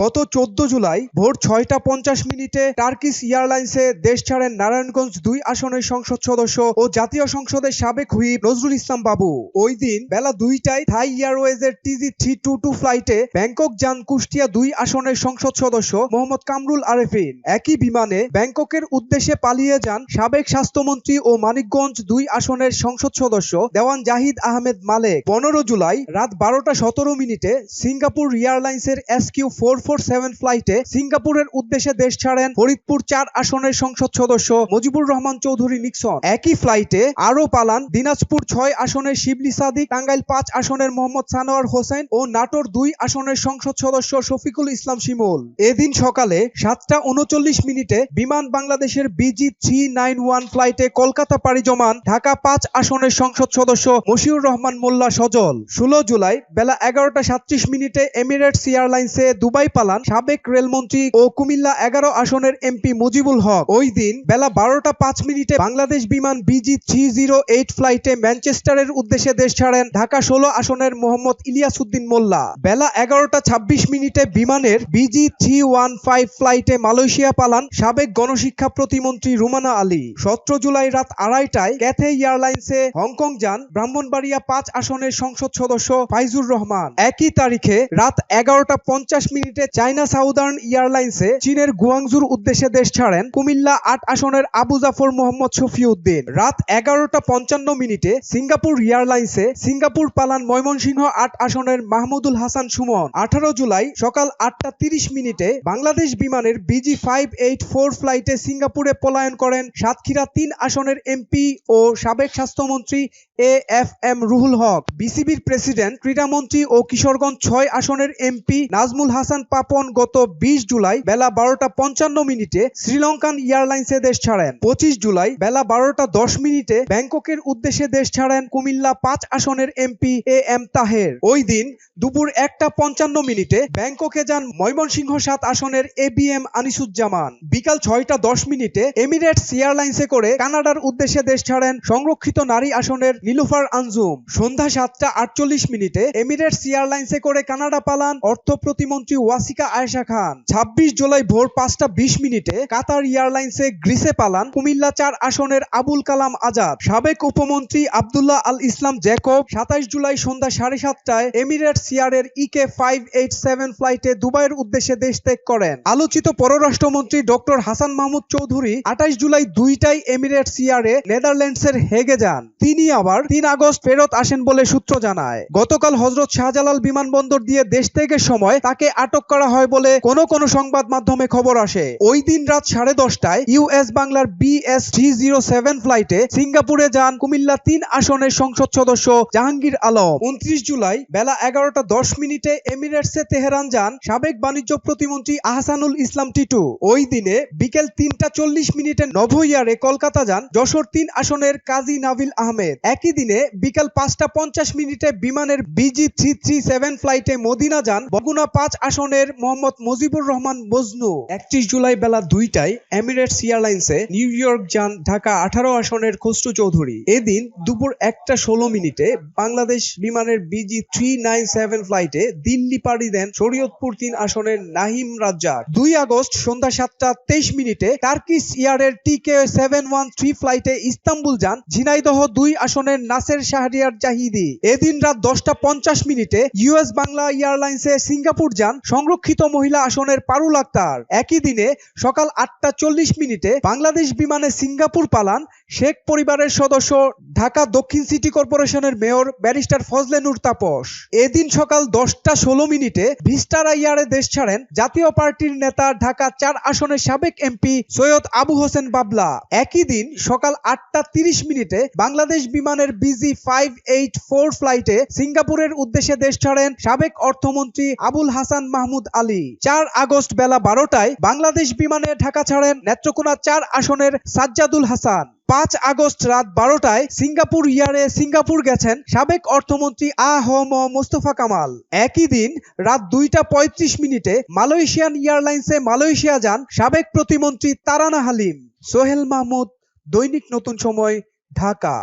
গত চোদ্দ জুলাই ভোর ছয়টা পঞ্চাশ মিনিটে টার্কিশ এয়ারলাইন্সে দেশ ছাড়েন নারায়ণগঞ্জ দুই আসনের সংসদ সদস্য ও জাতীয় সংসদের সাবেক হুইপ নজরুল ইসলাম বাবু। ওই দিন বেলা দুইটায় থাই এয়ারওয়েজের টিজি থ্রি টু টু ফ্লাইটে ব্যাংকক যান কুষ্টিয়া দুই আসনের সংসদ সদস্য মোহাম্মদ কামরুল আরেফিন। একই বিমানে ব্যাংককের উদ্দেশ্যে পালিয়ে যান সাবেক স্বাস্থ্যমন্ত্রী ও মানিকগঞ্জ দুই আসনের সংসদ সদস্য দেওয়ান জাহিদ আহমেদ মালেক। পনেরো জুলাই রাত বারোটা সতেরো মিনিটে সিঙ্গাপুর এয়ারলাইন্সের S Q four four seven ফ্লাইটে সিঙ্গাপুরের উদ্দেশ্যে দেশ ছাড়েন ফরিদপুর চার আসনের সংসদ সদস্য মুজিবুর রহমান চৌধুরী নিক্সন। একই ফ্লাইটে আরও পালান দিনাজপুর ছয় আসনের শিবলি সাদিক, টাঙ্গাইল পাঁচ আসনের মোহাম্মদ সানোয়ার হোসেন ও নাটোর দুই আসনের সংসদ সদস্য শফিকুল ইসলাম শিমুল। এদিন সকালে সাতটা উনচল্লিশ মিনিটে বিমান বাংলাদেশের বিজি থ্রি নাইন ওয়ান ফ্লাইটে কলকাতা পাড়ি জমান ঢাকা পাঁচ আসনের সংসদ সদস্য মশিউর রহমান মোল্লা সজল। ষোলো জুলাই বেলা এগারোটা সাতত্রিশ মিনিটে এমিরেটস এয়ারলাইন্সে দুবাই পালান সাবেক রেলমন্ত্রী ও কুমিল্লা এগারো আসনের এমপি মুজিবুল হক। ওই দিন বেলা বারোটা পাঁচ মিনিটে বাংলাদেশ বিমান বিজি থ্রি জিরো এইট ফ্লাইটে ম্যানচেস্টারের উদ্দেশ্যে দেশ ছাড়েন ঢাকা ষোলো আসনের মোহাম্মদ ইলিয়াস উদ্দিন মোল্লা। বেলা এগারোটা ছাব্বিশ মিনিটে বিমানের বিজি থ্রি ওয়ান ফাইভ ফ্লাইটে মালয়েশিয়া পালান সাবেক গণশিক্ষা প্রতিমন্ত্রী রুমানা আলী। সতেরো জুলাই রাত আড়াইটায় ক্যাথে এয়ারলাইন্সে হংকং যান ব্রাহ্মণবাড়িয়া পাঁচ আসনের সংসদ সদস্য ফাইজুর রহমান। একই তারিখে রাত এগারোটা পঞ্চাশ মিনিটে চায়না সাউদার্ন এয়ারলাইন্সে চীনের গুয়াংজুর উদ্দেশ্যে দেশ ছাড়েন কুমিল্লা আট আসনের আবু জাফর মোহাম্মদ শফিউদ্দিন। রাত এগারোটা পঞ্চান্ন মিনিটে সিঙ্গাপুর এয়ারলাইন্সে সিঙ্গাপুর পালান ময়মনসিংহ আট আসনের মাহমুদুল হাসান সুমন। আঠারো জুলাই সকাল আটটা তিরিশ মিনিটে বাংলাদেশ বিমানের বিজি ফাইভ এইট ফোর ফ্লাইটে সিঙ্গাপুরে পলায়ন করেন সাতক্ষীরা তিন আসনের এমপি ও সাবেক স্বাস্থ্যমন্ত্রী A F M Ruhul Haque, বিসিবির প্রেসিডেন্ট, ক্রীড়ামন্ত্রী ও কিশোরগঞ্জ ছয় আসনের এমপি নাজমুল হাসান পাপন গত বিশ জুলাই বেলা বারোটা পঞ্চান্ন মিনিটে শ্রীলঙ্কান এয়ারলাইন্সে দেশ ছাড়েন। পঁচিশ জুলাই বেলা বারোটা দশ মিনিটে ব্যাংককের উদ্দেশ্যে দেশ ছাড়েন কুমিল্লা পাঁচ আসনের এমপি এ এম তাহের। ওই দিন দুপুর একটা পঞ্চান্ন মিনিটে ব্যাংককে যান ময়মনসিংহ সাত আসনের এ বি এম আনিসুজ্জামান। বিকাল ছয়টা দশ মিনিটে এমিরেটস এয়ারলাইন্সে করে কানাডার উদ্দেশ্যে দেশ ছাড়েন সংরক্ষিত নারী আসনের নীলুফার আঞ্জুম, সন্ধ্যা সাতটা আটচল্লিশ মিনিটে এমিরেটস এয়ারলাইন্সে করে কানাডা পালান অর্থ প্রতিমন্ত্রী ওয়াসিকা আয়েশা খান। ছাব্বিশ জুলাই ভোর পাঁচটা বিশ মিনিটে কাতার এয়ারলাইন্সে গ্রিসে পালান কুমিল্লা চার আসনের আবুল কালাম আজাদ। সাবেক উপমন্ত্রী আবদুল্লাহ আল ইসলাম জ্যাকব সাতাইশ জুলাই সন্ধ্যা সাড়ে সাতটায় এমিরেটস এয়ারের ইকে ফাইভ এইট সেভেন ফ্লাইটে দুবাইয়ের উদ্দেশ্যে দেশ ত্যাগ করেন। আলোচিত পররাষ্ট্রমন্ত্রী ডক্টর হাসান মাহমুদ চৌধুরী আঠাইশ জুলাই দুইটায় এমিরেটস এয়ারে নেদারল্যান্ডসের হেগে যান। তিনি আবার তিন আগস্ট ফেরত আসেন বলে সূত্র জানায়। গতকাল হজরত শাহজালাল বিমানবন্দর দিয়ে দেশ ত্যাগের সময় তাকে আটক করা হয় বলে কোন কোন সংবাদ মাধ্যমে খবর আসে। ওই দিন রাত সাড়ে দশটায় ইউএস বাংলার বিএস থ্রি জিরো সেভেন ফ্লাইটে সিঙ্গাপুরে যান কুমিল্লা তিন আসনের সংসদ সদস্য জাহাঙ্গীর আলম। উনত্রিশ জুলাই বেলা এগারোটা দশ মিনিটে এমিরেটসে তেহরান যান সাবেক বাণিজ্য প্রতিমন্ত্রী আহসানুল ইসলাম টিটু। ওই দিনে বিকেল তিনটা চল্লিশ মিনিটে নভোইয়ারে কলকাতা যান যশোর তিন আসনের কাজী নাভিল আহমেদ। একই দিনে বিকাল পাঁচটা পঞ্চাশ মিনিটে বিমানের বিজি থ্রি থ্রি সেভেন ফ্লাইটে মদিনা যান বগুনা পাঁচ আসনের মোহাম্মদ মুজিবুর রহমান মজনু। একত্রিশ জুলাই বেলা দুইটায় এমিরেটস এয়ারলাইন্সে নিউ ইয়র্ক যান ঢাকা আঠারো আসনের খসরু চৌধুরী। এদিন দুপুর একটা ষোলো মিনিটে বাংলাদেশ বিমানের বিজি থ্রি নাইন সেভেন ফ্লাইটে দিল্লি পাড়ি দেন শরীয়তপুর তিন আসনের নাহিম রাজ্জাক। দুই আগস্ট সন্ধ্যা সাতটা তেইশ মিনিটে টার্কিশ এয়ারের টিকে সেভেন ওয়ান থ্রি ফ্লাইটে ইস্তাম্বুল যান ঝিনাইদহ দুই আসনের নাসের শাহরিয়ার জাহিদি। এদিন রাত দশটা পঞ্চাশ মিনিটে ইউএস বাংলা এয়ারলাইন্সে সিঙ্গাপুর যান সংরক্ষিত মহিলা আসনের পারুল আক্তার। একই দিনে সকাল আটটা চল্লিশ মিনিটে বাংলাদেশ বিমানে সিঙ্গাপুর পালান শেখ পরিবারের সদস্য ঢাকা দক্ষিণ সিটি কর্পোরেশনের মেয়র ব্যারিস্টার ফজলে নূর তাপস। এদিন সকাল দশটা ষোলো মিনিটে ভিস্টারা ইয়ারে দেশ ছাড়েন জাতীয় পার্টির নেতা ঢাকা চার আসনের সাবেক এমপি সৈয়দ আবু হোসেন বাবলা। একই দিন সকাল আটটা তিরিশ মিনিটে বাংলাদেশ বিমানের বিজি ফাইভ এইট ফোর ফ্লাইটে সিঙ্গাপুরের উদ্দেশ্যে দেশ ছাড়েন সাবেক অর্থমন্ত্রী আবুল হাসান মাহমুদ আলী। চার আগস্ট বেলা বারোটায় বাংলাদেশ বিমানে ঢাকা ছাড়েন নেত্রকোনা চার আসনের সাজ্জাদুল হাসান। পাঁচ আগস্ট রাত বারোটায় সিঙ্গাপুর ইয়ারে সিঙ্গাপুর গেছেন সাবেক অর্থমন্ত্রী আ হ ম মোস্তফা কামাল। একই দিন রাত দুইটা পঁয়ত্রিশ মিনিটে মালয়েশিয়ান এয়ারলাইন্সে মালয়েশিয়া যান সাবেক প্রতিমন্ত্রী তারানা হালিম। সোহেল মাহমুদ, দৈনিক নতুন সময়, ঢাকা।